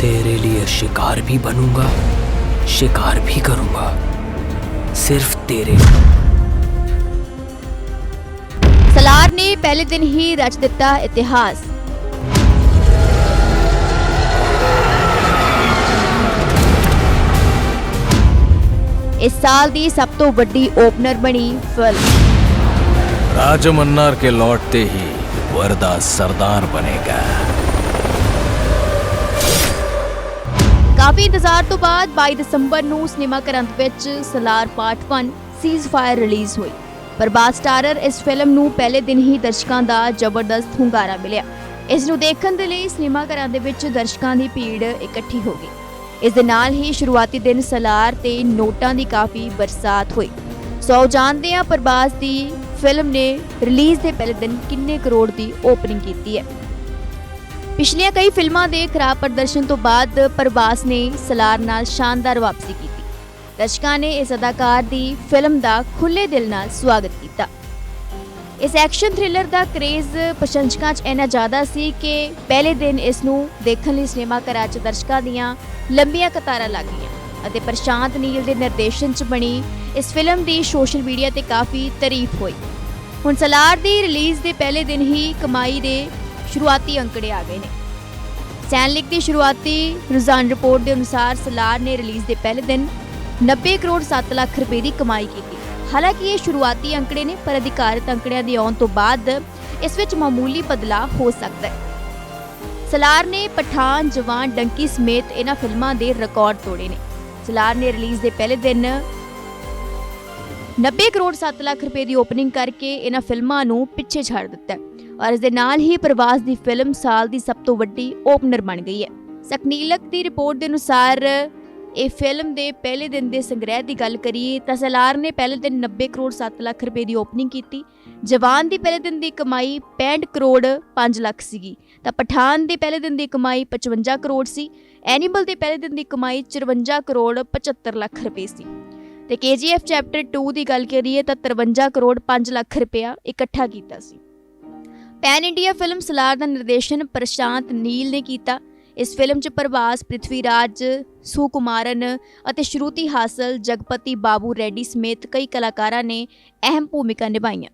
तेरे लिए शिकार भी बनूंगा शिकार भी करूंगा सिर्फ तेरे ਸਲਾਰ ਨੇ ਪਹਿਲੇ ਦਿਨ ਹੀ ਰਚ ਦਿੱਤਾ ਇਤਿਹਾਸ ਇਸ ਸਾਲ ਦੀ ਸਭ ਤੋਂ ਵੱਡੀ ਓਪਨਰ ਬਣੀ ਫਿਲਮ राजमन्नार के लौटते ही वरदा सरदार बनेगा ਕਾਫੀ ਇੰਤਜ਼ਾਰ ਤੋਂ ਬਾਅਦ 22 ਦਸੰਬਰ ਨੂੰ ਸਿਨੇਮਾ ਘਰਾਂ ਦੇ ਵਿੱਚ Salaar part 1 ceasefire release ਹੋਈ। ਪ੍ਰਭਾਸ ਸਟਾਰਰ ਇਸ ਫਿਲਮ ਨੂੰ ਪਹਿਲੇ ਦਿਨ ਹੀ ਦਰਸ਼ਕਾਂ ਦਾ ਜ਼ਬਰਦਸਤ ਹੁੰਗਾਰਾ ਮਿਲਿਆ। ਇਸ ਨੂੰ ਦੇਖਣ ਦੇ ਲਈ ਸਿਨੇਮਾ ਘਰਾਂ ਦੇ ਵਿੱਚ ਦਰਸ਼ਕਾਂ ਦੀ ਭੀੜ ਇਕੱਠੀ ਹੋ ਗਈ। ਇਸ ਦੇ ਨਾਲ ਹੀ ਸ਼ੁਰੂਆਤੀ ਦਿਨ ਸਲਾਰ ਤੇ ਨੋਟਾਂ ਦੀ ਕਾਫੀ ਬਰਸਾਤ ਹੋਈ। ਸੋ ਜਾਣਦੇ ਹਾਂ ਪ੍ਰਭਾਸ ਦੀ ਫਿਲਮ ਨੇ ਰਿਲੀਜ਼ ਦੇ ਪਹਿਲੇ ਦਿਨ ਕਿੰਨੇ ਕਰੋੜ ਦੀ ਓਪਨਿੰਗ ਕੀਤੀ ਹੈ। ਪਿਛਲੀਆਂ ਕਈ ਫਿਲਮਾਂ ਦੇ ਖਰਾਬ ਪ੍ਰਦਰਸ਼ਨ ਤੋਂ ਬਾਅਦ ਪ੍ਰਭਾਸ ਨੇ ਸਲਾਰ ਨਾਲ ਸ਼ਾਨਦਾਰ ਵਾਪਸੀ ਕੀਤੀ। ਦਰਸ਼ਕਾਂ ਨੇ ਇਸ ਅਦਾਕਾਰ ਦੀ ਫਿਲਮ ਦਾ ਖੁੱਲ੍ਹੇ ਦਿਲ ਨਾਲ ਸਵਾਗਤ ਕੀਤਾ। ਇਸ ਐਕਸ਼ਨ ਥ੍ਰਿਲਰ ਦਾ ਕ੍ਰੇਜ਼ ਪ੍ਰਸ਼ੰਸਕਾਂ 'ਚ ਇੰਨਾ ਜ਼ਿਆਦਾ ਸੀ ਕਿ ਪਹਿਲੇ ਦਿਨ ਇਸ ਨੂੰ ਦੇਖਣ ਲਈ ਸਿਨੇਮਾ ਘਰਾਂ 'ਚ ਦਰਸ਼ਕਾਂ ਦੀਆਂ ਲੰਬੀਆਂ ਕਤਾਰਾਂ ਲੱਗ ਗਈਆਂ ਅਤੇ ਪ੍ਰਸ਼ਾਂਤ ਨੀਲ ਦੇ ਨਿਰਦੇਸ਼ਨ 'ਚ ਬਣੀ ਇਸ ਫਿਲਮ ਦੀ ਸੋਸ਼ਲ ਮੀਡੀਆ ਤੇ ਕਾਫੀ ਤਾਰੀਫ ਹੋਈ। ਹੁਣ ਸਲਾਰ ਦੀ ਰਿਲੀਜ਼ ਦੇ ਪਹਿਲੇ ਦਿਨ ਹੀ ਕਮਾਈ ਦੇ ਸ਼ੁਰੂਆਤੀ ਅੰਕੜੇ ਆ ਗਏ ਨੇ। ਸੈਨਲਿਕ ਦੀ ਸ਼ੁਰੂਆਤੀ ਰੁਝਾਨ ਰਿਪੋਰਟ ਦੇ ਅਨੁਸਾਰ ਸਲਾਰ ਨੇ ਰਿਲੀਜ਼ ਦੇ ਪਹਿਲੇ ਦਿਨ 90 ਕਰੋੜ 7 ਲੱਖ ਰੁਪਏ ਦੀ ਕਮਾਈ ਕੀਤੀ। ਹਾਲਾਂਕਿ ਇਹ ਸ਼ੁਰੂਆਤੀ ਅੰਕੜੇ ਨੇ, ਪਰ ਅਧਿਕਾਰਤ ਅੰਕੜਿਆਂ ਦੇ ਆਉਣ ਤੋਂ ਬਾਅਦ ਇਸ ਵਿੱਚ ਮਾਮੂਲੀ ਬਦਲਾਅ ਹੋ ਸਕਦਾ ਹੈ। ਸਲਾਰ ਨੇ ਪਠਾਨ, ਜਵਾਨ, ਡੰਕੀ ਸਮੇਤ ਇਹਨਾਂ ਫਿਲਮਾਂ ਦੇ ਰਿਕਾਰਡ ਤੋੜੇ ਨੇ। ਸਲਾਰ ਨੇ ਰਿਲੀਜ਼ ਦੇ ਪਹਿਲੇ ਦਿਨ 90 ਕਰੋੜ 7 ਲੱਖ ਰੁਪਏ ਦੀ ਓਪਨਿੰਗ ਕਰਕੇ ਇਹਨਾਂ ਫਿਲਮਾਂ ਨੂੰ ਪਿੱਛੇ ਛੱਡ ਦਿੱਤਾ ਔਰ ਇਸ ਦੇ ਨਾਲ ਹੀ ਪ੍ਰਵਾਸ ਦੀ ਫਿਲਮ ਸਾਲ ਦੀ ਸਭ ਤੋਂ ਵੱਡੀ ਓਪਨਰ ਬਣ ਗਈ ਹੈ। ਸਕਨੀਲਕ ਦੀ ਰਿਪੋਰਟ ਦੇ ਅਨੁਸਾਰ ਇਹ ਫਿਲਮ ਦੇ ਪਹਿਲੇ ਦਿਨ ਦੇ ਸੰਗ੍ਰਹਿ ਦੀ ਗੱਲ ਕਰੀਏ ਤਾਂ ਸਲਾਰ ਨੇ ਪਹਿਲੇ ਦਿਨ 90 ਕਰੋੜ 7 ਲੱਖ ਰੁਪਏ ਦੀ ਓਪਨਿੰਗ ਕੀਤੀ। ਜਵਾਨ ਦੀ ਪਹਿਲੇ ਦਿਨ ਦੀ ਕਮਾਈ 65 ਕਰੋੜ 5 ਲੱਖ ਸੀਗੀ। ਤਾਂ ਪਠਾਨ ਦੇ ਪਹਿਲੇ ਦਿਨ ਦੀ ਕਮਾਈ 55 ਕਰੋੜ ਸੀ। ਐਨੀਮਲ ਦੇ ਪਹਿਲੇ ਦਿਨ ਦੀ ਕਮਾਈ 54 ਕਰੋੜ 75 ਲੱਖ ਰੁਪਏ ਸੀ। ਤੇ KGF ਚੈਪਟਰ 2 ਦੀ ਗੱਲ ਕਰੀਏ ਤਾਂ 53 ਕਰੋੜ 5 ਲੱਖ ਰੁਪਇਆ ਇਕੱਠਾ ਕੀਤਾ ਸੀ। ਪੈਨ ਇੰਡੀਆ ਫਿਲਮ ਸਲਾਰ ਦਾ ਨਿਰਦੇਸ਼ਨ ਪ੍ਰਸ਼ਾਂਤ ਨੀਲ ਨੇ ਕੀਤਾ। ਇਸ ਫਿਲਮ 'ਚ ਪ੍ਰਭਾਸ ਪ੍ਰਿਥਵੀ ਰਾਜ ਸੁਕੁਮਾਰਨ ਅਤੇ ਸ਼ਰੂਤੀ ਹਾਸਲ, ਜਗਪਤੀ ਬਾਬੂ ਰੈਡੀ ਸਮੇਤ ਕਈ ਕਲਾਕਾਰਾਂ ਨੇ ਅਹਿਮ ਭੂਮਿਕਾ ਨਿਭਾਈਆਂ।